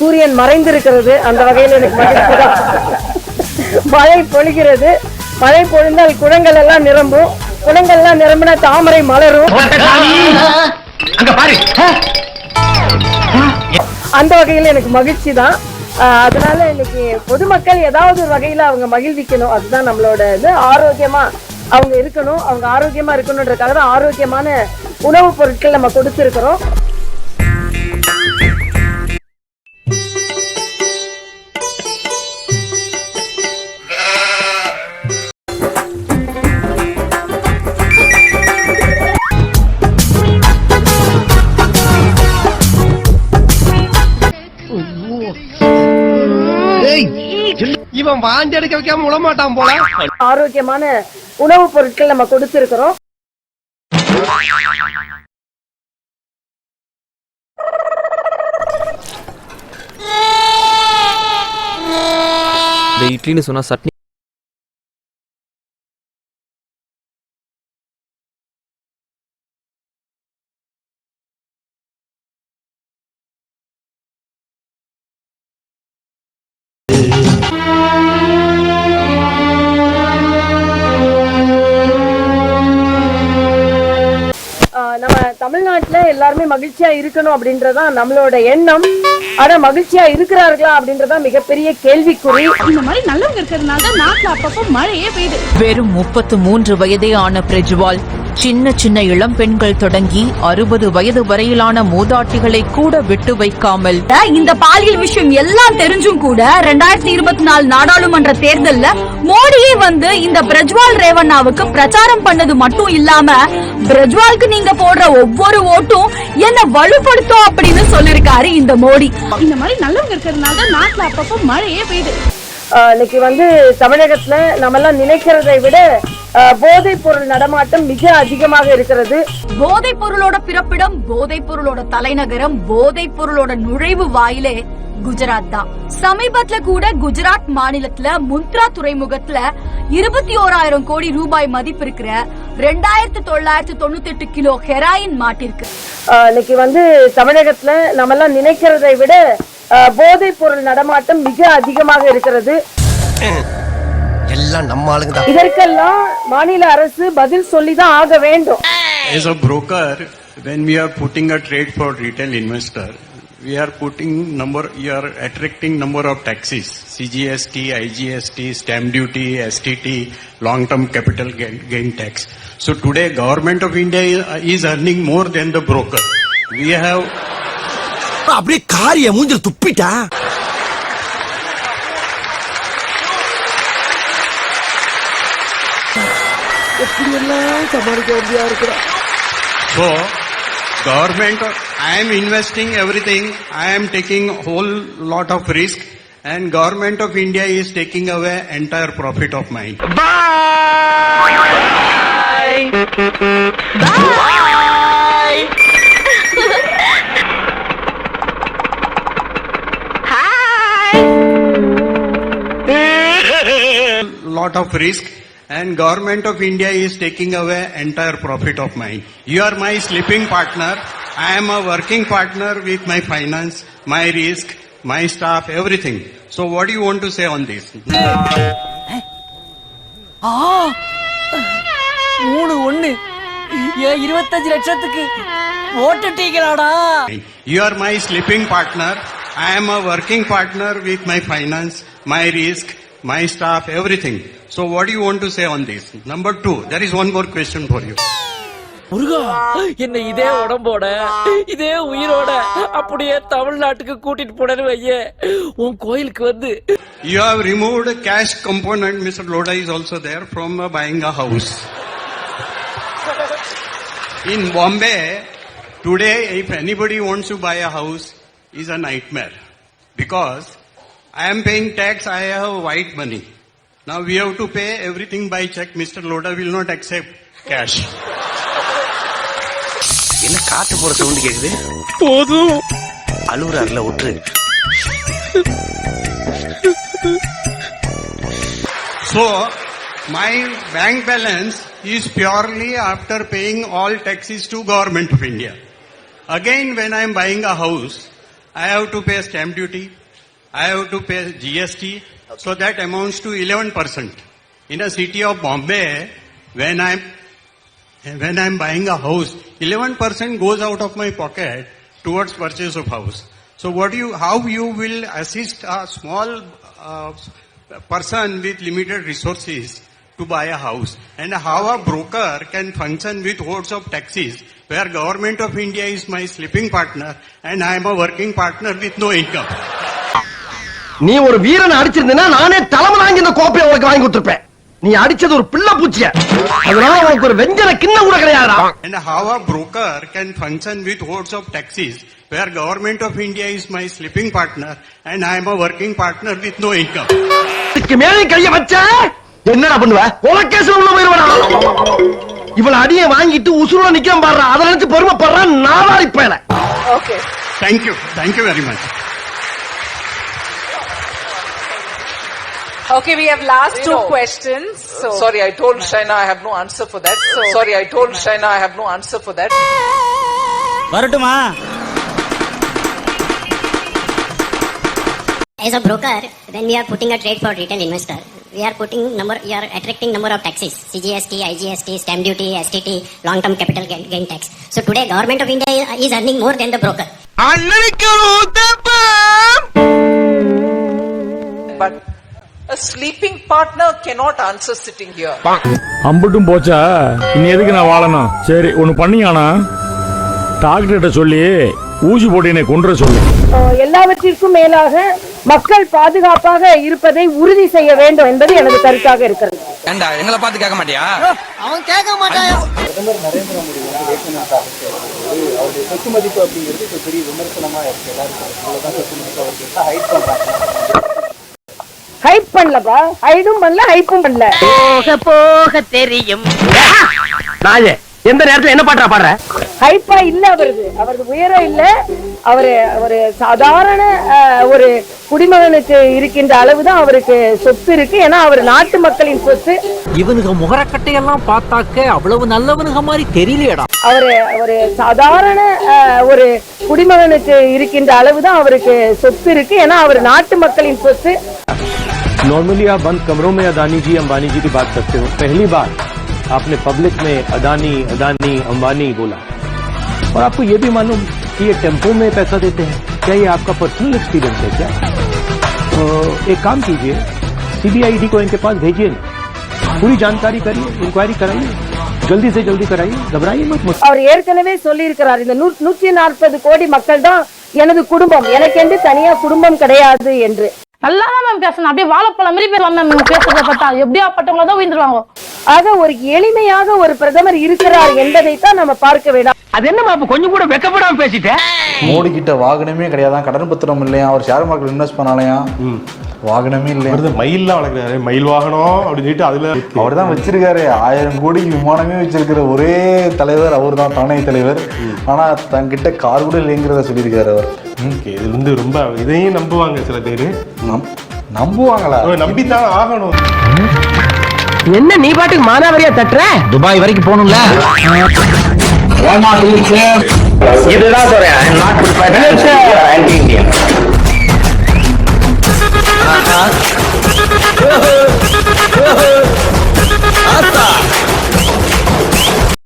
சூரியன் மறைந்திருக்கிறது அந்த வகையில் எனக்கு மகிழ்ச்சி. தான் மழை பொழிகிறது. மழை பொழிந்தால் குளங்கள் எல்லாம் நிரம்பும். குளங்கள் எல்லாம் நிரம்பினா தாமரை மலரும். அந்த வகையில் எனக்கு மகிழ்ச்சி தான். அதனால இன்னைக்கு பொதுமக்கள் ஏதாவது ஒரு வகையில அவங்க மகிழ்விக்கணும். அதுதான் நம்மளோட இது. ஆரோக்கியமா அவங்க இருக்கணும். அவங்க ஆரோக்கியமா இருக்கணுன்றதுக்காக தான் ஆரோக்கியமான உணவுப் பொருட்கள் நம்ம கொடுத்துருக்கிறோம். இவன் வாந்தி எடுக்க வைக்காம விட மாட்டான் போல. ஆரோக்கியமான உணவுப் பொருட்கள் நம்ம கொடுத்துருக்கிறோம். இந்த இட்லின்னு சொன்னா சட்னி நம்ம தமிழ்நாட்டுல எல்லாருமே மகிழ்ச்சியா இருக்கணும் அப்படின்றதான் நம்மளோட எண்ணம். ஆனா மகிழ்ச்சியா இருக்கிறார்களா அப்படின்றதான் மிகப்பெரிய கேள்விக்குறி. இந்த மாதிரி நல்லவங்க இருக்கிறதுனால தான் நாட்டுல அப்பப்போ மழையே பெய்யுது. வெறும் முப்பத்து மூன்று வயதே ஆன பிரஜ்வால் சின்ன சின்ன இளம் பெண்கள் தொடங்கி அறுபது வயது வரையிலான மூதாட்டிகளை கூட விட்டு வைக்காமல். இந்த பாலியல் விஷயம் எல்லாம் தெரிஞ்சும் கூட ரெண்டாயிரத்தி இருபத்தி நாலு நாடாளுமன்ற தேர்தல்ல மோடியே வந்து இந்த பிரஜ்வால் ரேவண்ணாவுக்கு பிரச்சாரம் பண்ணது மட்டும் இல்லாம பிரஜ்வாலுக்கு நீங்க போடுற ஒவ்வொரு ஓட்டும் என்ன வலுப்படுத்தும் அப்படின்னு சொல்லிருக்காரு இந்த மோடி. இந்த மாதிரி நல்லவங்க இருக்கிறதுனால தான் நாட்டுல அப்பப்போ மழையே பெய்யுது. ஆஹ் இன்னைக்கு வந்து தமிழகத்துல நம்ம எல்லாம் நினைக்கிறதை விட போதைப் பொருள் நடமாட்டம் மிக அதிகமாக இருக்கிறது. போதைப் பொருளோட பிறப்பிடம் போதைப் பொருளோட தலைநகரம் போதைப் பொருளோட நுழைவு வாயிலே குஜராத் தான். சமீபத்துல கூட குஜராத் மாநிலத்துல முந்த்ரா துறைமுகத்துல இருபத்தி ஓராயிரம் கோடி ரூபாய் மதிப்பு இருக்கிற ரெண்டாயிரத்தி தொள்ளாயிரத்தி தொண்ணூத்தி எட்டு கிலோ ஹெராயின் மாட்டிருக்கு. ஆஹ் இன்னைக்கு வந்து தமிழகத்துல நம்ம எல்லாம் நினைக்கிறதை விட ஆஹ் போதைப் பொருள் நடமாட்டம் மிக அதிகமாக இருக்கிறது. எல்லாம் நம்ம ஆளுங்க தான் இதற்கெல்லாம் மாநில அரசு பதில் சொல்லிதான் ஆக வேண்டும் As a broker, when we are putting a trade for retail investor, we are putting number, you are attracting number of taxes, CGST, IGST, stamp duty, STT, long-term capital gain, gain tax. So today government of India is- is earning more than the broker. We have அப்படியே காரிய மூஞ்சில் துப்பிட்டா எப்படி எல்லாம் சமாளிக்க வேண்டியா இருக்கிறா So, government, I am investing everything, I am taking whole lot of risk and government of India is taking away entire profit of mine. lot of risk and government of India is taking away entire profit of mine. You are my sleeping partner. I am a working partner with my finance, my risk, my staff, everything. So what do you want to say on this? மூணு ஒண்ணு ஏன் இருபத்தஞ்சு லட்சத்துக்கு ஓட்டுட்டீங்களாடா You are my sleeping partner. I am a working partner with my finance, my risk, my staff, everything. So what do you want to say on this? Number two, there is one more question for you. Muruga என்ன இதே உடம்போட இதே உயிரோட அப்படியே தமிழ்நாட்டுக்கு கூட்டிட்டு போனேன்னு வையே உன் கோயிலுக்கு வந்து You have removed cash component, Mr. Loda is also there, from uh, buying a house. In Bombay, today if anybody wants to buy a house, is a nightmare. Because I am paying tax, I have white money. Now we have to pay everything by check. Mr. Loda will not accept cash. என்ன காத்து போற sound கேக்குது போதும் அழுகுறாருல விட்டுரு So, my bank balance is purely after paying all taxes to government of India. Again, when I am buying a house, I have to pay stamp duty, I have to pay GST, so that amounts to 11%. In a city of Bombay, when I'm when I'm buying a house, 11% goes out of my pocket towards purchase of house. So what do you, how you will assist a small uh, person with limited resources to buy a house and how a broker can function with hordes of taxis where government of India is my sleeping partner and I am a working partner with no income. நீ ஒரு வீரனை அடிச்சிருந்தா நானே தலைமை தாங்கி இந்த கோப்பையை உனக்கு வாங்கி கொடுத்துருப்பேன். நீ அடிச்சது ஒரு பிள்ளை பூச்சிய. அதனால உனக்கு ஒரு வெஞ்சன கிண்ணம் கூட கிடையாதுடா. And how a broker can function with hordes of taxis where government of India is my sleeping partner and I am a working partner with no income. இதுக்கு மேலே கைய வச்ச என்னடா பண்ணுவ? உலகேசம் உள்ள போயிருவா இவள அடிய வாங்கிட்டு உசுரோட நிக்காம பாடுறா அதை நினைச்சு பெருமைப்படுறான் நாலாடி பேல okay Thank you. Thank you Okay, we have last two questions. So, Sorry, I told Shaina I have no answer for that. Sorry, I told Shaina I have no answer for that. வரட்டுமா As a broker, when we are putting a trade for retail investor, we are putting number, we are attracting number of taxes, CGST, IGST, stamp duty, STT, long-term capital gain, gain tax. So today, government of India is, is earning more than the broker. But a sleeping partner cannot answer sitting here. அம்புட்டும் போச்சா? இனி எதுக்கு நான் வாழணும்? சரி ஒன்னு பண்ணியானா? டாக்டர்கிட்ட சொல்லி ஊசி போட்டு என்னை கொன்ற சொல்லு. எல்லாவற்றிற்கும் மேலாக மக்கள் பாதுகாப்பாக இருப்பதை உறுதி செய்ய வேண்டும் என்பது எனது கருத்தாக இருக்கிறது. ஏண்டா எங்களை பார்த்து கேட்க மாட்டியா? அவன் கேட்க மாட்டான் ஹைப் பண்ணலப்பா ஹைடும் பண்ணல ஹைப்பும் பண்ணல. போக போக தெரியும். நாயே எந்த நேரத்துல என்ன பாட்டா பாடுற? ஹைப்பா இல்ல அவரது. அவரது உயரம் இல்ல. அவரு ஒரு சாதாரண ஒரு குடிமகனுக்கு இருக்கின்ற அளவுதான் அவருக்கு சொத்து இருக்கு. ஏன்னா அவர் நாட்டு மக்களின் சொத்து. இவனுங்க முகரக்கட்டையெல்லாம் பார்த்தாக்க அவ்வளவு நல்லவனுங்க மாதிரி தெரியலையடா. அவரு ஒரு சாதாரண ஒரு குடிமகனுக்கு இருக்கின்ற அளவுதான் அவருக்கு சொத்து இருக்கு. ஏன்னா அவர் நாட்டு மக்களின் சொத்து. नॉर्मली आप बंद कमरों में अदानी जी अंबानी जी की बात करते हो पहली बार आपने पब्लिक में अदानी अदानी अंबानी बोला और आपको ये भी मालूम कि ये टेम्पो में पैसा देते हैं क्या ये आपका पर्सनल एक्सपीरियंस है क्या तो एक काम कीजिए सीबीआईडी को इनके पास भेजिए पूरी जानकारी करिए इंक्वायरी कराइए जल्दी से जल्दी कराइए घबराइए मत मुझ அவர் ஏற்கனவே சொல்லி இருக்கிறார் இந்த நூ- நூற்றி நாற்பது கோடி மக்கள் தான் எனது குடும்பம் எனக்கென்று தனியா குடும்பம் கிடையாது என்று நல்லா தான் மேம் பேசணும். அப்படியே வாழைப்பழம் மாதிரி பேசலாம் மேம் நீங்க பேசுறத பார்த்தா. எப்படியாப்பட்டவங்கள தான் உயிர்ந்துருவாங்க. ஆக ஒரு எளிமையாக ஒரு பிரதமர் இருக்கிறார் என்பதைத்தான் நம்ம பார்க்க வேண்டாம். அது என்னமா அப்ப கொஞ்சம் கூட வெக்கப்படாம பேசிட்டேன் மோடி கிட்ட வாகனமே கிடையாதான் கடன் பத்திரம் இல்லையா? அவர் ஷேர் மார்க்கெட் இன்வெஸ்ட் பண்ணலையா? வாகனமே இல்லையா? மயில்லாம் வளர்க்குறாரு. மயில் வாகனம் அப்படின்னு சொல்லிட்டு அதுல அவர் தான் வச்சிருக்காரு. ஆயிரம் கோடி விமானமே வச்சிருக்கிற ஒரே தலைவர் அவர் தான் தானே தலைவர் ஆனா தன்கிட்ட கார் கூட இல்லைங்கிறத சொல்லியிருக்காரு அவர். ஓகே இது வந்து ரொம்ப இதையும் நம்புவாங்க சில பேரு. நம்- நம்புவாங்களா? நம்பித்தான் ஆகணும். என்ன நீ பாட்டுக்கு மானாவரியா தட்டுற? துபாய் வரைக்கும் போகணும்ல. இதுதான் சொல்றேன்